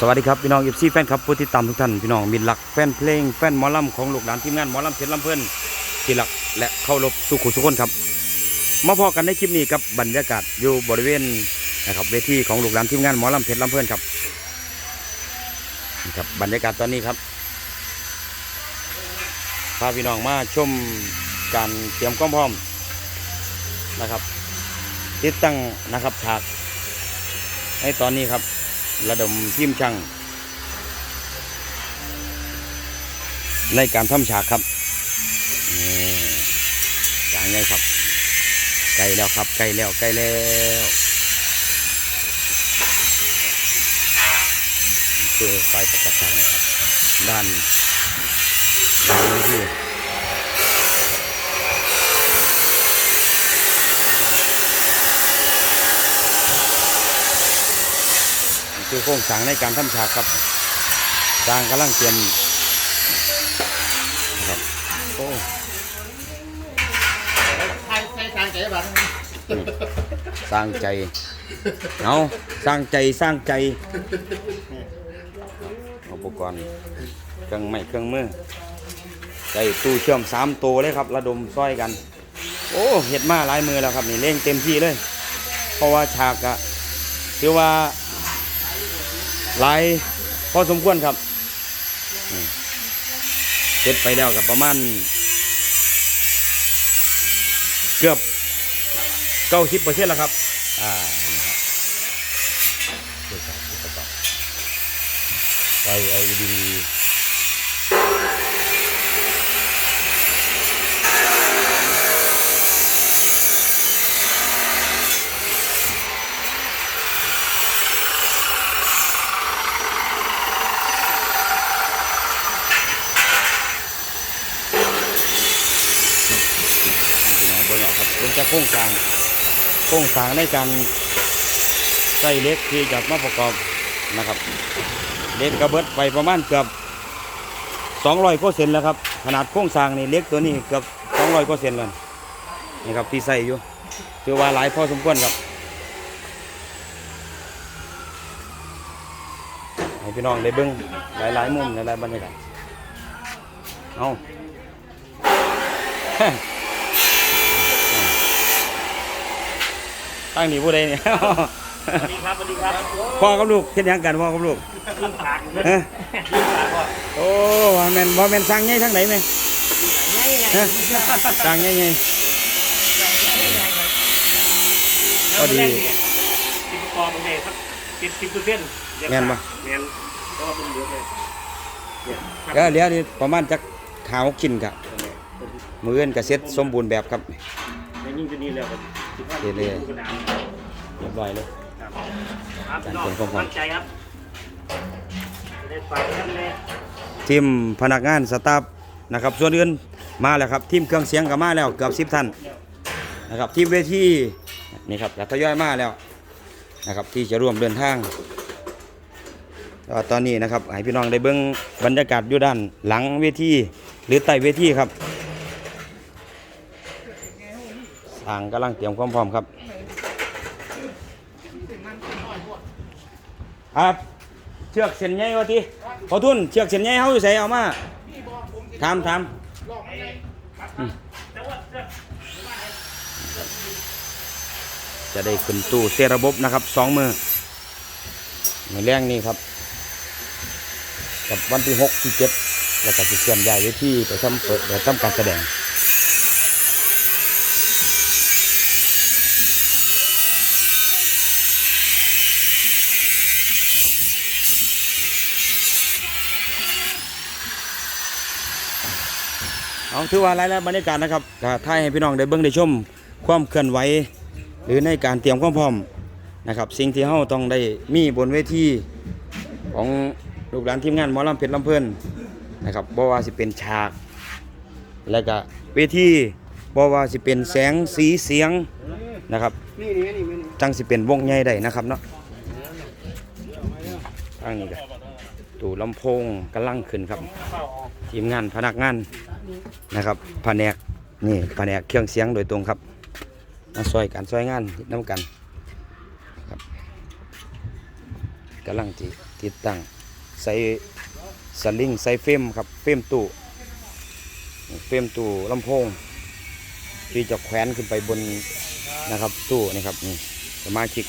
สวัสดีครับพี่น้องเอฟซีแฟนครับผู้ที่ตามทุกท่านพี่น้องมินหลักแฟนเพลงแฟนหมอลำของลูกหลานทีมงานหมอลำเพชรลำเพลินที่หลักและเข้ารบสุขุสุขคนครับ มาพอกันในคลิปนี้กับบรรยากาศอยู่บริเวณนะครับเวทีของลูกหลานทีมงานหมอลำเพชรลำเพลินครับนี่ครับบรรยากาศตอนนี้ครับพาพี่น้องมาชมการเตรียมความพร้อมนะครับ ติดตั้งนะครับฉากในตอนนี้ครับ ระดมทีมช่างในการทำฉากครับอย่างไงครับใกล้แล้วครับใกล้แล้วใกล้แล้วคือไฟประกอบฉากนะครับด้านด้านนี้ที่นี่ คือโครงสร้างในการทำฉากครับสร้างกำลังเตรียมนครับโอ้ใครใครทางใจบ้างสร้างใจเอาสร้างใจสร้างใจอุปกรณ์เครื่องไม้เครื่องมือใส่ตู้เชื่อมสามตัวเลยครับ ระดมซ้อยกัน โอ้เห็ดมาหลายมือแล้วครับนี่เร่งเต็มที่เลย เพราะว่าฉากอะถือว่า หลายพอสมควรครับเสร็จไปแล้วกับประมาณ เกือบเก้าสิบเปอร์เซ็นต์แล้วครับ อ่านี่ครับเกิดจากที่ประกอบไฟ LED พี่น้องเบิ่งเอาครับเบิ่งจะ โครงสร้างโครงสร้างในการใส่เล็กที่จะมาประกอบนะครับเล็กกระเบิดไปประมาณเกือบ200เปอร์เซนแล้วครับขนาดโครงสร้างนี่เล็กตัวนี้เกือบ200เปอร์เซนต์แล้วนี่ครับที่ใส่อยู่ถือว่าหลายพอสมควรครับให้พี่น้องได้เบิ่งหลายๆมุมหลายๆบรรยากาศเอา ตั้งหนีผู้ใดเนี่ย สวัสดีครับสวัสดีครับพ่อกับลูกเฮ็ดหยังกันพ่อกับลูกขึ้นฉากเลยฮะขึ้นฉากว่าโอ้ว่าแม่นว่าแม่นสร้างใหญ่ทั้งไหนไหมไงไงฮะสร้างใหญ่ใหญ่พอดีติดกองเลยครับติดสิบเปอร์เซ็นต์แม่นปะแม่นก็เป็นเยอะเลยเนี่ยก็เหลือนี่ประมาณจักขาวกินครับมือเอื้นกระเซ็ตสมบูรณ์แบบครับในยิ่งจะนี่แล้วครับสิบห้า เดี๋ยวเลยกระดานเรียบร้อยเลยครับครับการน้องเป็นความพร้อมตั้งใจครับจะได้ไปกันเลยทีมพนักงานสตาฟนะครับ ส่วนอื่นมาแล้วครับ ทีมเครื่องเสียงก็มาแล้วเกือบสิบท่านนะครับ ทีมเวทีนี่ครับก็ทยอยมาแล้วนะครับ ที่จะร่วมเดินทางก็ตอนนี้นะครับให้พี่น้องได้เบิ่งบรรยากาศอยู่ด้านหลังเวทีหรือใต้เวทีครับ ทางกำลังเตรียมความพร้อมครับครับเชือกเส้นใหญ่วะทีพอทุนเชือกเส้นใหญ่เขาอยู่ใส่เอามาทำทำจะได้ขึ้นตู้เซระบบนะครับสองมือมือแรงนี่ครับ กับวันที่หกที่เจ็ดแล้วก็จะเคลื่อนย้ายไปที่ไปทำเปิดไปทำการแสดง เอาถือว่าหลายๆบรรยากาศนะครับก็ถ่ายให้พี่น้องได้เบิ่งได้ชมความเคลื่อนไหวหรือในการเตรียมความพร้อมนะครับสิ่งที่เฮาต้องได้มีบนเวทีของลูกหลานทีมงานหมอลำเพชรลำเพลินนะครับบ่ว่าสิเป็นฉาก แล้วก็เวทีบ่ว่าสิเป็นแสงสีเสียงนะครับจังสิเป็นวงใหญ่ได้นะครับเนาะทางนี้ก็ ตู้ลำโพงกำลังขึ้นครับ ทีมงานพนักงานนะครับแผนกนี่แผนกเครื่องเสียงโดยตรงครับมาซอยกันซอยงานเฮ็ดน้ำกันครับกำลังติติดตั้งใส่สลิงใส่เฟรมครับเฟรมตู้เฟรมตู้ลำโพง ที่จะแขวนขึ้นไปบนนะครับตู้นะครับนี่สมาชิก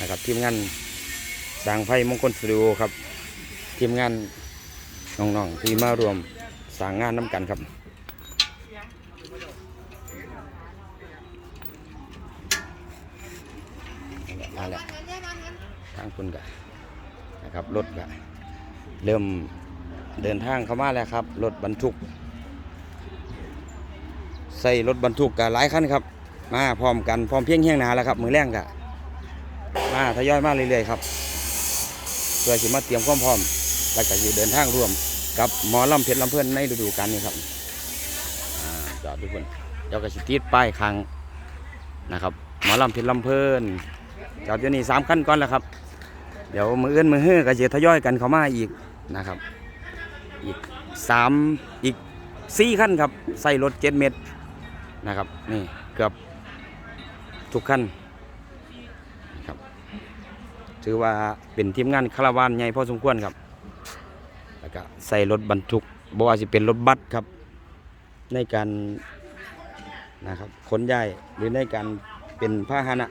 นะครับทีมงานสร้างไฟมงคลสตูดิโอครับ ทีมงานน้องๆที่มารวมสางงานน้ำกันครับมาแล้วทางคุณกะนะครับรถกะเริ่มเดินทางเข้ามาแล้วครับ รถบรรทุก ใส่รถบรรทุกกับหลายคันครับ มาพร้อมกันพร้อมเพียงเฮียงนาแล้วครับ มือแรงกะมาทยอยมาเรื่อยๆครับเพื่อสิมาเตรียมความพร้อม แล้วก็อยู่เดินทางร่วมกับหมอลำเพชรลำเพื่อนในฤดูกาลนี้ครับจอดทุกคนเดี๋ยวก็สิติดป้ายคางนะครับ หมอลำเพชรลำเพื่อนจอดอยู่นี่สามขั้นก่อนแล้วครับ เดี๋ยวมือเอื้อนมือเฮือก็จะทยอยกันเข้ามาอีกนะครับ อีกสามอีกสี่ขั้นครับใส่รถเจ็ดเมตรนะครับนี่เกือบทุกขั้นครับถือว่าเป็นทีมงานคาราวานใหญ่พอสมควรครับ แล้วก็ใส่รถบรรทุกบ่ว่าสิเป็นรถบัสครับ ในการนะครับขนย้ายหรือในการเป็นพาหนะ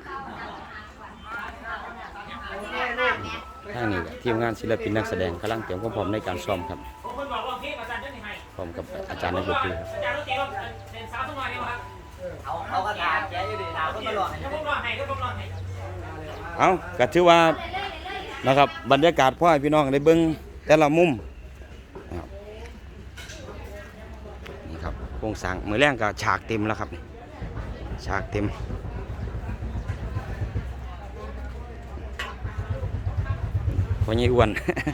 ทางนี้ก็ทีมงานศิลปินนักแสดงกำลังเตรียมความพร้อมในการซ้อมครับผมคนบอกว่าเพลงอาจารย์เจ้าหนี้ให้พร้อมกับอาจารย์ในดนตรีครับอาจารย์ต้องตีว่าเด่นต้องมาเนี่ยครับเอาเขาก็ถามแกอยู่ดีนะเพิ่งมาหลอกเดี๋ยวผมรอให้เอาก็ถือว่านะครับบรรยากาศพ่อพี่น้องได้เบิ่งแต่ละมุมนะครับนี่ ครับโครงสร้างมือแรงก็ฉากเต็มแล้วครับนี่ฉากเต็มพ่อใหญ่อ้วน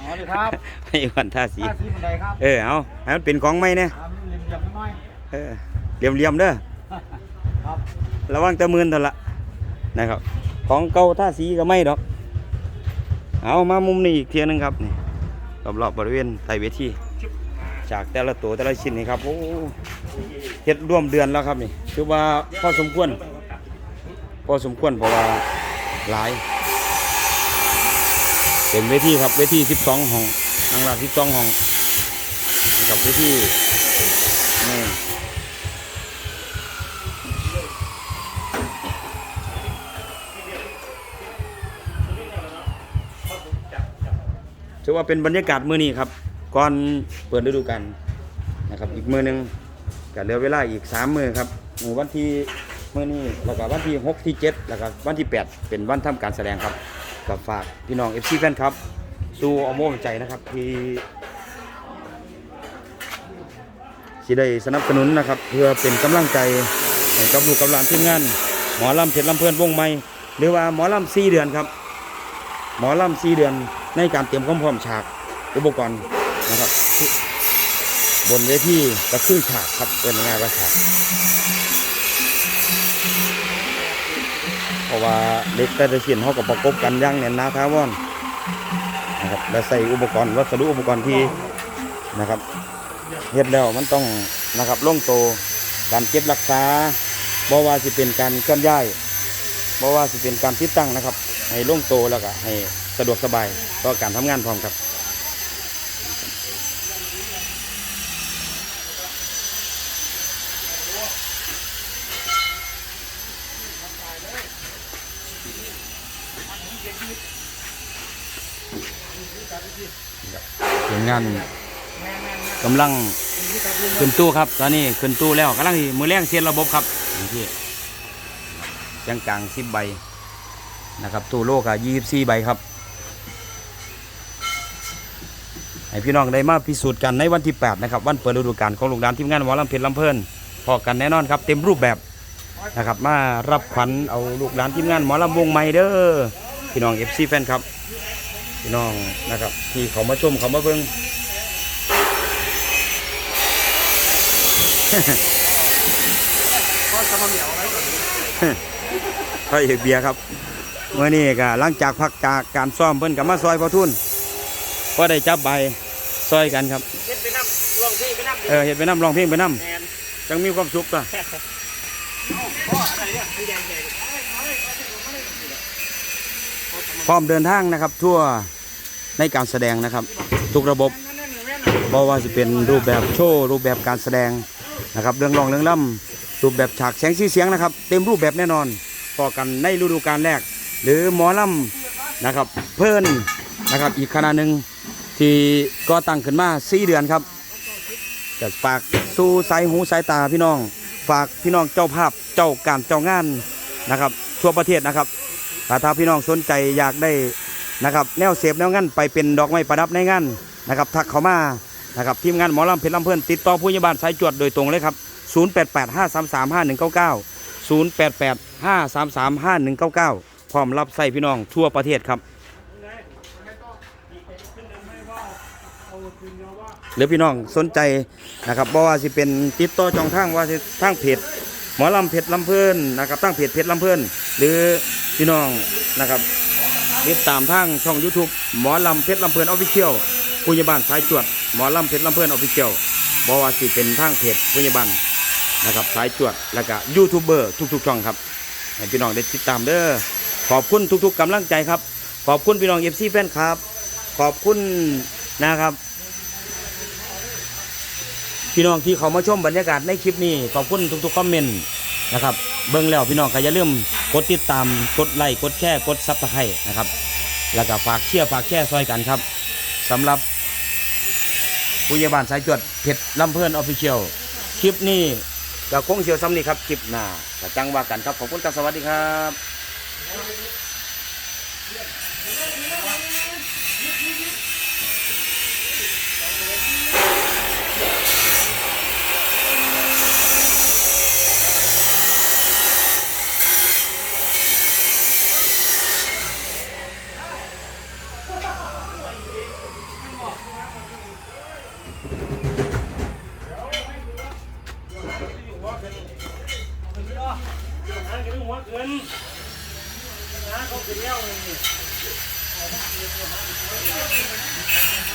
สวัสดีครับพ่อใหญ่อ้วนท่าสีท่าที่บันไดครับเออเอาให้มันเป็นของใหม่เนี่ยทำเรียมเรียมน้อยเออเหลี่ยมๆเด้อๆครับระวังแตะมือนเท่านั้นละนะครับ ของเก่าท่าสีก็ไม่ดอก เอามามุมนี้อีกเทียหนึงครับนี่รอบๆบริเวณใต้เวที จากแต่ละตัวแต่ละชิ้นนี่ครับโอ้เฮ็ดร่วมเดือนแล้วครับนี่ถือว่าพอสมควรพอสมควรเพราะว่าหลายเต็มเวทีครับเวที12ห้องนางรำ12ห้องนะครับเวทีนี่ถือว่าเป็นบรรยากาศมื้อนี้ครับ ก่อนเปิดฤดูกาลนะครับ อีกมือหนึ่งก็เหลือเวลาอีก3มือครับหมื้อวันที่มื้อนี้แล้วก็วันที่6ที่7แล้วก็วันที่8เป็นวันทำการแสดงครับก็ฝากพี่น้อง FC แฟนครับสู้เอาโม่ใจนะครับที่ที่ได้สนับสนุนนะครับ เพื่อเป็นกำลังใจให้กับลูกกับหลานทีมงาน หมอลำเพชรลำเพลินวงใหม่หรือว่าหมอลำ4เดือนครับ หมอลำสี่เดือนในการเตรียมความพร้อมฉากอุปกรณ์ นะครับบนเวทีก็คือฉากครับเป็นง่ายๆว่าฉากเพราะว่าเล็กแต่ละชิ้นเขาก็ประกบกันย่างแน่นนาท้าวอนนะครับและใส่อุปกรณ์วัสดุอุปกรณ์ที่นะครับเฮ็ดแล้วมันต้องนะครับล่งโตการเก็บรักษาบ่ว่าสิเป็นการเคลื่อนย้ายบ่ว่าสิเป็นการติดตั้งนะครับ ให้ล่งโตแล้วก็ให้สะดวกสบายต่อการทำงานพร้อมครับ งานกำลังขึ้นตู้ครับ ตอนนี้ขึ้นตู้แล้วกำลังมือแรงเสียนระบบครับอย่างที่เสียงกลางสิบใบนะครับ ตู้โลกอะ24ใบครับ ให้พี่น้องได้มาพิสูจน์กันในวันที่ 8 นะครับ วันเปิดฤดูกาลของโรงแรมทีมงานหมอลำเพชรลำเพลินพอกันแน่นอนครับ เต็มรูปแบบนะครับ มารับขวัญเอาลูกหลานทีมงานหมอลำวงใหม่เด้อพี่น้อง FC แฟนครับ พี่น้องนะครับ ที่เขามาชมเขามาเบิ่งก็จะมาเหนียวอะไรก่อนพระเอกเบียร์ครับเมื่อนี้ก็หลังจากพักจากการซ้อมเพิ่นกับมาซอยพอทุนก็ได้จับใบซอยกันครับเฮ็ดไปน้ำลองเพลงไปน้ำดิเออเห็ดไปน้ำร้องเพลงไปน้แมนำจังมีความสุขตัว พร้อมเดินทางนะครับ ทั่วในการแสดงนะครับ ทุกระบบบ่ว่าจะเป็นรูปแบบโชว์รูปแบบการแสดงนะครับเรื่องรองเรื่องล่ำรูปแบบฉากแสงสีเสียงนะครับ เต็มรูปแบบแน่นอนพอกันในฤดูกาลแรก หรือหมอล่ำนะครับ เพิ่นนะครับอีกคณะหนึ่งที่ก็ตั้งขึ้นมา4เดือนครับจะฝากสู่สายหูสายตาพี่น้อง ฝากพี่น้องเจ้าภาพเจ้าการเจ้างานนะครับ ทั่วประเทศนะครับ ถ้าถ้าพี่น้องสนใจอยากได้นะครับแนวเสพแนวงานไปเป็นดอกไม้ประดับในงานนะครับทักเขามานะครับทีมงานหมอลำเพชรลำเพื่อนติดต่อผู้ใหญ่บ้านสายจวดโดยตรงเลยครับ 0885335199 0885335199 พร้อมรับใส่พี่น้องทั่วประเทศครับหรือพี่น้องสนใจนะครับบ่ว่าสิเป็นติดต่อจองทางว่าทางเพจ หมอลำเพชรลำเพลินนะครับตั้งเพจเพชรลำเพลินหรือพี่น้องนะครับติดตามทางช่อง YouTube หมอลำเพชรลำเพลินออฟฟิเชียลผู้ใหญ่บ้านสายจวดหมอลำเพชรลำเพลินออฟฟิเชียลบ่ว่าสิเป็นทางเพจผู้ใหญ่บ้านนะครับสายจวดแล้วก็ยูทูบเบอร์ทุกๆช่องครับให้พี่น้องได้ติดตามเด้อขอบคุณทุกๆกำลังใจครับ ขอบคุณพี่น้องเอฟซีแฟนครับ ขอบคุณนะครับ พี่น้องที่เขามาชมบรรยากาศในคลิปนี้ขอบคุณทุกๆคอมเมนต์นะครับเบิ่งแล้วพี่น้องก็อย่าลืมกดติดตามกดไลค์กดแชร์กดซับสไครต์นะครับ แล้วก็ฝากเชียร์ฝากแชร์ซอยกันครับสำหรับผู้ใหญ่บ้านสายจวดเพชรลำเพื่นออฟฟิเชียลคลิปนี้ก็คงเชียวซ้ำนี้ครับคลิปหน้าจังว่ากันครับขอบคุณครับสวัสดีครับ